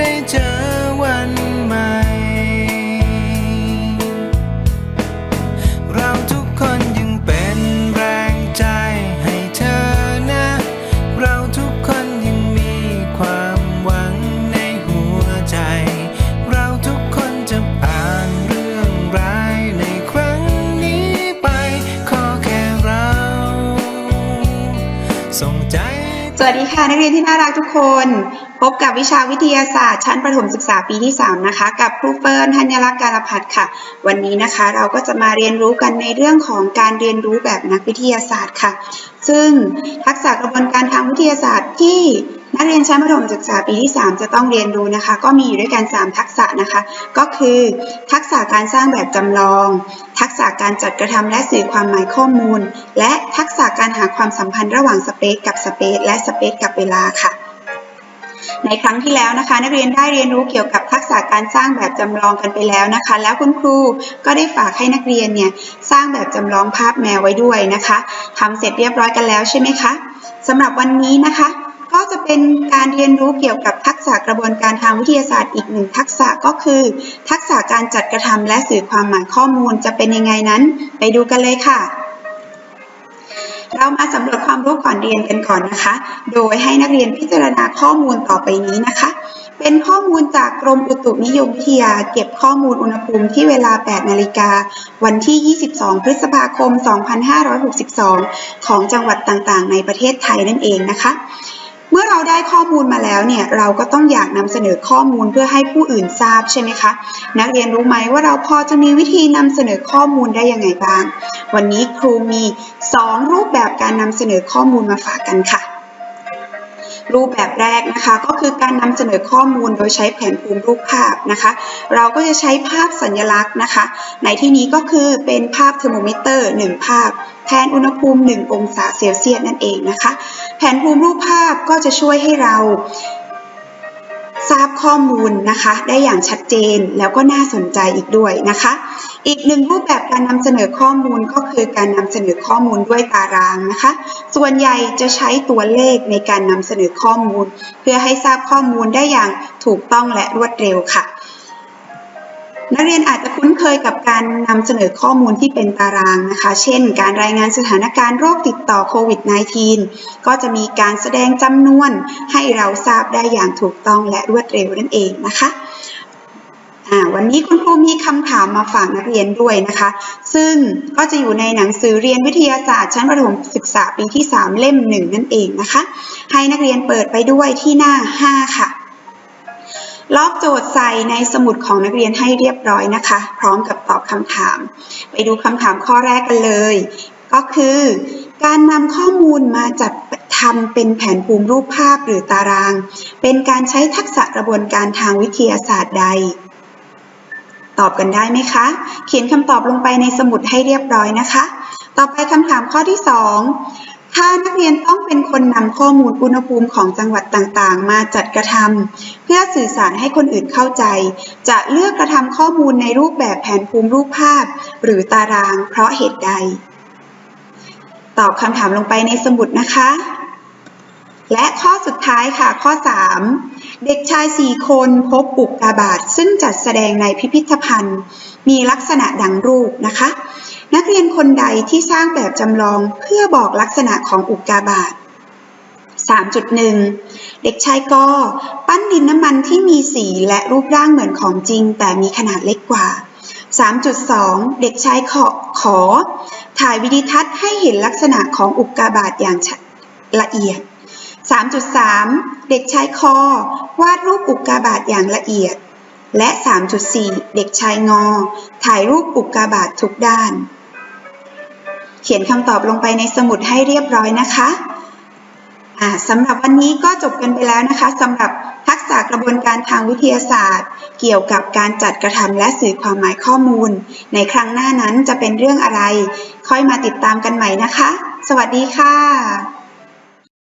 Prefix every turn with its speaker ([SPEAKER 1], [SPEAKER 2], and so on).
[SPEAKER 1] တိတ်ချမ်း
[SPEAKER 2] สวัสดีค่ะ นักเรียนที่น่ารักทุกคน พบกับวิชาวิทยาศาสตร์ ชั้นประถมศึกษาปีที่ 3 นะคะ กับครูเฟิร์นธัญลักษณ์การพัฒน์ค่ะ วันนี้นะคะเราก็จะมาเรียนรู้กันในเรื่องของการเรียนรู้แบบนักวิทยาศาสตร์ค่ะ ซึ่งทักษะกระบวนการทางวิทยาศาสตร์ที่นักเรียนชั้นประถมศึกษาปีที่ 3 จะต้องเรียนรู้นะคะ ก็มีอยู่ด้วยกัน 3 ทักษะนะคะ ก็คือ ทักษะการสร้างแบบจำลอง ทักษะการจัดกระทำและสื่อความหมายข้อมูล และทักษะการหาความสัมพันธ์ระหว่างสเปซกับสเปซและสเปซกับเวลาค่ะ ในครั้งที่แล้วนะคะ นักเรียนได้เรียนรู้เกี่ยวกับทักษะการสร้างแบบจำลองกันไปแล้วนะคะ แล้วคุณครูก็ได้ฝากให้นักเรียนเนี่ยสร้างแบบจำลองภาพแมวไว้ด้วยนะคะทำเสร็จเรียบร้อยกันแล้วใช่ไหมคะสำหรับวันนี้นะคะก็จะเป็นการเรียนรู้เกี่ยวกับทักษะกระบวนการทางวิทยาศาสตร์อีกหนึ่งทักษะก็คือ ทักษะการจัดกระทำและสื่อความหมายข้อมูลจะเป็นยังไงนั้น ไปดูกันเลยค่ะ เรามาสำรวจความรู้ก่อนเรียนกันก่อนนะคะ โดยให้นักเรียนพิจารณาข้อมูลต่อไปนี้นะคะ เป็นข้อมูลจากกรมอุตุนิยมวิทยา เก็บข้อมูลอุณหภูมิที่เวลา 8 นาฬิกา วันที่ 22 พฤษภาคม 2562 ของจังหวัดต่างๆ ในประเทศไทยนั่นเองนะคะ เมื่อเราได้ข้อมูลมาแล้วเนี่ยเราก็ต้องอยากนำเสนอข้อมูลเพื่อให้ผู้อื่นทราบใช่ไหมคะ นักเรียนรู้ไหมว่าเราพอจะมีวิธีนำเสนอข้อมูลได้ยังไงบ้าง วันนี้ครูมี 2 รูปแบบการนำเสนอข้อมูลมาฝากกันค่ะ รูปแบบแรกนะคะ ก็คือการนำเสนอข้อมูลโดยใช้แผนภูมิรูปภาพนะคะ เราก็จะใช้ภาพสัญลักษณ์นะคะ ในที่นี้ก็คือเป็นภาพเทอร์โมมิเตอร์ 1 ภาพ แทนอุณหภูมิ 1 องศาเซลเซียสนั่นเองนะคะ แผนภูมิรูปภาพก็จะช่วยให้เรา ข้อมูลนะคะได้อย่างชัดเจนแล้วก็น่าสนใจอีกด้วยนะคะ อีกหนึ่งรูปแบบการนำเสนอข้อมูลก็คือการนำเสนอข้อมูลด้วยตารางนะคะ ส่วนใหญ่จะใช้ตัวเลขในการนำเสนอข้อมูล เพื่อให้ทราบข้อมูลได้อย่างถูกต้องและรวดเร็วค่ะ นักเรียนอาจจะคุ้นเคยกับการนำเสนอข้อมูลที่เป็นตารางนะคะ เช่น การรายงานสถานการณ์โรคติดต่อโควิด -19 ก็จะมีการแสดงจำนวนให้เราทราบได้อย่างถูกต้องและรวดเร็วนั่นเองนะคะวันนี้คุณครูมีคำถามมาฝากนักเรียนด้วยนะคะ ซึ่งก็จะอยู่ในหนังสือเรียนวิทยาศาสตร์ชั้นประถมศึกษาปีที่ 3 เล่มหนึ่งนั่นเองนะคะ ให้นักเรียนเปิดไปด้วยที่หน้า 5 ค่ะ ลอกโจทย์ใส่ในสมุดของนักเรียนให้เรียบร้อยนะคะ พร้อมกับตอบคำถาม ไปดูคำถามข้อแรกกันเลย ก็คือ การนำข้อมูลมาจัดทำเป็นแผนภูมิรูปภาพหรือตาราง เป็นการใช้ทักษะกระบวนการทางวิทยาศาสตร์ใด ตอบกันได้ไหมคะ เขียนคำตอบลงไปในสมุดให้เรียบร้อยนะคะ ต่อไปคำถามข้อที่ 2 ถ้านักเรียนต้องเป็นคนนำข้อมูลอุณหภูมิของจังหวัดต่างๆ มาจัดกระทำเพื่อสื่อสารให้คนอื่นเข้าใจ จะเลือกกระทำข้อมูลในรูปแบบแผนภูมิรูปภาพ หรือตารางเพราะเหตุใด ตอบคำถามลงไปในสมุดนะคะ และข้อสุดท้ายค่ะข้อ 3 เด็กชาย 4 คนพบอุกกาบาตซึ่งจัดแสดงในพิพิธภัณฑ์ มีลักษณะดังรูปนะคะ นักเรียนคนใดที่สร้างแบบจำลองเพื่อบอกลักษณะของอุกกาบาต 3.1 เด็กชายกอปั้นดินน้ำมันที่มีสีและรูปร่างเหมือนของจริง แต่มีขนาดเล็กกว่า 3.2 เด็กชายขอขอ ถ่ายวิดีทัศน์ให้เห็นลักษณะของอุกกาบาตอย่างละเอียด 3.3 เด็กชายคอ วาดรูปอุกกาบาตอย่างละเอียด และ 3.4 เด็กชายงอ ถ่ายรูปอุกกาบาตทุกด้าน เขียนคำตอบลงไปในสมุดให้เรียบร้อยนะคะสำหรับวันนี้ก็จบกันไปแล้วนะคะสำหรับทักษะกระบวนการทางวิทยาศาสตร์ เกี่ยวกับการจัดกระทำและสื่อความหมายข้อมูล ในครั้งหน้านั้นจะเป็นเรื่องอะไร ค่อยมาติดตามกันใหม่นะคะ สวัสดีค่ะ